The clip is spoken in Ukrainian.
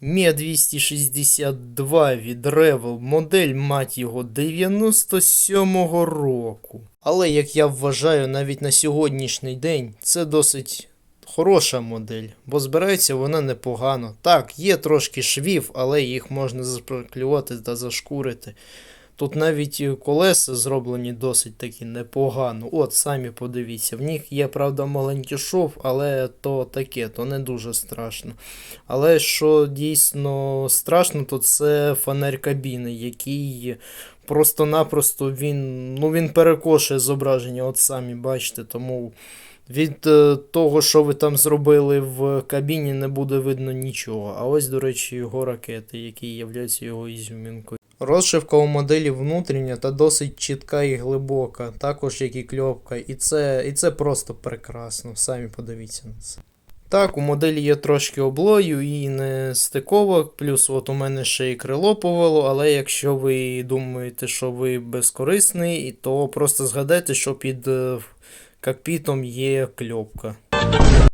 Мі 262 від Revel, модель, мать його, 97-го року. Але, як я вважаю, навіть на сьогоднішній день це досить хороша модель, бо збирається вона непогано. Так, є трошки швів, але їх можна запроклювати та зашкурити. Тут навіть і колеса зроблені досить таки непогано. От, самі подивіться, в них є, правда, маленький шов, але то таке, то не дуже страшно. Але що дійсно страшно, то це фонарь кабіни, який просто-напросто він, ну, він перекошує зображення, от самі бачите, тому від е, того, що ви там зробили в кабіні, не буде видно нічого. А ось, до речі, його ракети, які являються його ізюмінкою. Розшивка у моделі внутрішня та досить чітка і глибока, також як і кльопка, і це, і це просто прекрасно, самі подивіться на це. Так, у моделі є трошки облою і не стиковок, плюс от у мене ще і крило повело, але якщо ви думаєте, що ви безкорисний, то просто згадайте, що під е, кокпітом є кльопка.